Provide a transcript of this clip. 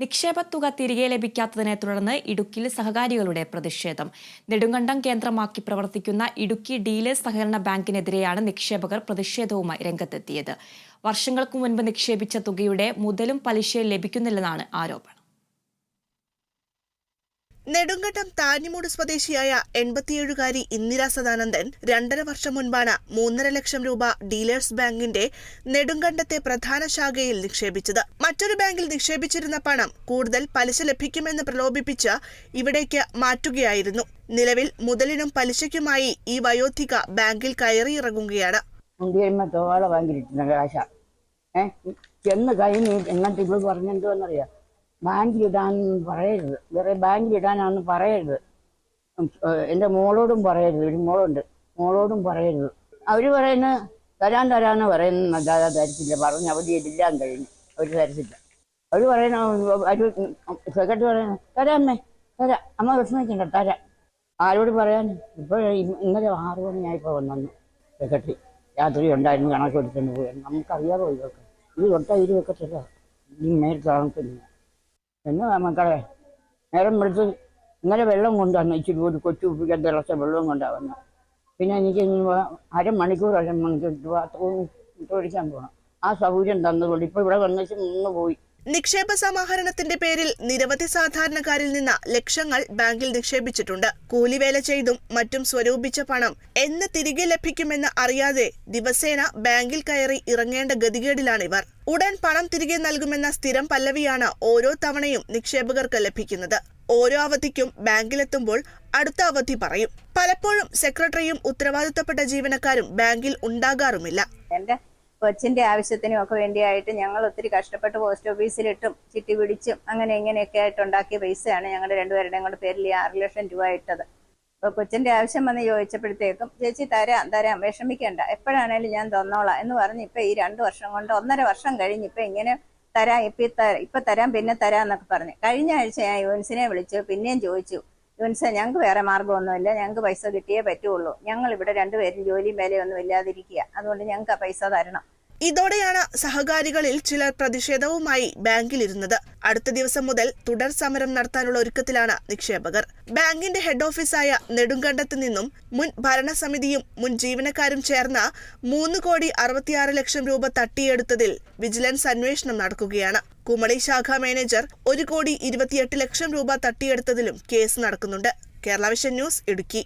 നിക്ഷേപത്തുക തിരികെ ലഭിക്കാത്തതിനെ തുടർന്ന് ഇടുക്കിയിൽ സഹകാരികളുടെ പ്രതിഷേധം. നെടുങ്കണ്ടം കേന്ദ്രമാക്കി പ്രവർത്തിക്കുന്ന ഇടുക്കി ഡീലേഴ്സ് സഹകരണ ബാങ്കിനെതിരെയാണ് നിക്ഷേപകർ പ്രതിഷേധവുമായി രംഗത്തെത്തിയത്. വർഷങ്ങൾക്ക് മുൻപ് നിക്ഷേപിച്ച തുകയുടെ മുതലും പലിശയും ലഭിക്കുന്നില്ലെന്നാണ് ആരോപണം. നെടുങ്കണ്ടം താഞ്ഞിമൂട് സ്വദേശിയായ എൺപത്തിയേഴുകാരി ഇന്ദിരാ സദാനന്ദൻ രണ്ടര വർഷം മുൻപാണ് മൂന്നര ലക്ഷം രൂപ ഡീലേഴ്സ് ബാങ്കിന്റെ നെടുങ്കണ്ടത്തെ പ്രധാന ശാഖയിൽ നിക്ഷേപിച്ചത്. മറ്റൊരു ബാങ്കിൽ നിക്ഷേപിച്ചിരുന്ന പണം കൂടുതൽ പലിശ ലഭിക്കുമെന്ന് പ്രലോഭിപ്പിച്ച് ഇവിടേക്ക് മാറ്റുകയായിരുന്നു. നിലവിൽ മുതലിനും പലിശയ്ക്കുമായി ഈ വയോധിക ബാങ്കിൽ കയറിയിറങ്ങുകയാണ് ചെന്ന് കൈ നീ എന്നിട്ട് ഇവൾ പറഞ്ഞെന്തോന്നറിയാം? ബാങ്കിലിടാൻ പറയരുത്. വേറെ ബാങ്കിലിടാനാന്ന് പറയരുത്. എന്റെ മോളോടും പറയരുത്. ഒരു മോളുണ്ട്. മോളോടും പറയരുത്. അവർ പറയുന്ന തരാൻ തരാന്ന് പറയുന്ന അല്ലാതെ തരത്തില്ല. പറഞ്ഞ് അവധി എല്ലാം കഴിഞ്ഞു. അവർ തരത്തില്ല. അവർ പറയുന്ന അവർ സെക്രട്ടറി പറയുന്ന തരാമേ തരാം. അമ്മ വിഷമിക്കണ്ട തരാം. ആരോട് പറയാൻ? ഇപ്പോൾ ഇന്നലെ ആറു മണിയായപ്പോൾ വന്നു സെക്രട്ടറി രാത്രി ഉണ്ടായിരുന്നു കണക്ക് എടുത്തുകൊണ്ട് പോയി നമുക്കറിയാമോ ഇതൊക്കെ? ഇത് തൊട്ടാ ഇത് വെക്കത്തില്ല ഈ മേൽ താമസില്ല എന്നാ മക്കളെ? നേരം വിളിച്ച് ഇന്നലെ വെള്ളം കൊണ്ടുവന്നു ഇച്ചിരി ഒരു കൊച്ചു ഉപ്പിക്കാൻ തിളച്ച വെള്ളം കൊണ്ടുവന്നു. പിന്നെ എനിക്ക് അരമണിക്കൂർ അരമണിക്കൂർ ഒഴിക്കാൻ പോകണം ആ സൗകര്യം തന്നതുകൊണ്ട് ഇപ്പൊ ഇവിടെ വന്നിട്ട് നിന്ന് പോയി. നിക്ഷേപ സമാഹരണത്തിന്റെ പേരിൽ നിരവധി സാധാരണക്കാരിൽ നിന്ന് ലക്ഷങ്ങൾ ബാങ്കിൽ നിക്ഷേപിച്ചിട്ടുണ്ട്. കൂലിവേല ചെയ്തും മറ്റും സ്വരൂപിച്ച പണം എന്ന് തിരികെ ലഭിക്കുമെന്ന് അറിയാതെ ദിവസേന ബാങ്കിൽ കയറി ഇറങ്ങേണ്ട ഗതികേടിലാണ് ഇവർ. ഉടൻ പണം തിരികെ നൽകുമെന്ന സ്ഥിരം പല്ലവിയാണ് ഓരോ തവണയും നിക്ഷേപകർക്ക് ലഭിക്കുന്നത്. ഓരോ അവധിക്കും ബാങ്കിലെത്തുമ്പോൾ അടുത്ത അവധി പറയും. പലപ്പോഴും സെക്രട്ടറിയും ഉത്തരവാദിത്തപ്പെട്ട ജീവനക്കാരും ബാങ്കിൽ ഉണ്ടാകാറുമില്ല. കൊച്ചിന്റെ ആവശ്യത്തിനും ഒക്കെ വേണ്ടിയായിട്ട് ഞങ്ങൾ ഒത്തിരി കഷ്ടപ്പെട്ട് പോസ്റ്റ് ഓഫീസിലിട്ടും ചിട്ടി പിടിച്ചും അങ്ങനെ ഇങ്ങനെയൊക്കെ ആയിട്ട് ഉണ്ടാക്കിയ പൈസയാണ് ഞങ്ങളുടെ രണ്ടുപേരുടെയും കൂടെ പേരിൽ ആറ് ലക്ഷം രൂപ ഇട്ടത്. അപ്പോൾ കൊച്ചിന്റെ ആവശ്യം വന്ന് ചോദിച്ചപ്പോഴത്തേക്കും ചേച്ചി തരാം തരാം വിഷമിക്കണ്ട. എപ്പോഴാണേലും ഞാൻ തന്നോളാം. എന്ന് പറഞ്ഞ് ഇപ്പൊ ഈ രണ്ട് വർഷം കൊണ്ട് ഒന്നര വർഷം കഴിഞ്ഞ് ഇപ്പൊ ഇങ്ങനെ തരാം ഇപ്പൊ ഇപ്പൊ തരാം പിന്നെ തരാം എന്നൊക്കെ പറഞ്ഞു. കഴിഞ്ഞ ആഴ്ച ഞാൻ യുവൻസിനെ വിളിച്ചു പിന്നെയും ചോദിച്ചു യുവൻസെ ഞങ്ങൾക്ക് വേറെ മാർഗമൊന്നുമില്ല. ഞങ്ങൾക്ക് പൈസ കിട്ടിയേ പറ്റുള്ളൂ. ഞങ്ങൾ ഇവിടെ രണ്ടുപേരും ജോലിയും വേലയൊന്നും ഇല്ലാതിരിക്കുക. അതുകൊണ്ട് ഞങ്ങൾക്ക് ആ പൈസ തരണം. ഇതോടെയാണ് സഹകാരികളിൽ ചിലർ പ്രതിഷേധവുമായി ബാങ്കിലിരുന്നത്. അടുത്ത ദിവസം മുതൽ തുടർ സമരം നടത്താനുള്ള ഒരുക്കത്തിലാണ് നിക്ഷേപകർ. ബാങ്കിന്റെ ഹെഡ് ഓഫീസായ നെടുങ്കണ്ടത്ത് നിന്നും മുൻ ഭരണസമിതിയും മുൻ ജീവനക്കാരും ചേർന്ന മൂന്ന് കോടി അറുപത്തിയാറ് ലക്ഷം രൂപ തട്ടിയെടുത്തതിൽ വിജിലൻസ് അന്വേഷണം നടക്കുകയാണ്. കുമളി ശാഖാ മാനേജർ ഒരു കോടി ഇരുപത്തിയെട്ട് ലക്ഷം രൂപ തട്ടിയെടുത്തതിലും കേസ് നടക്കുന്നുണ്ട്. Kerala vision news Idukki.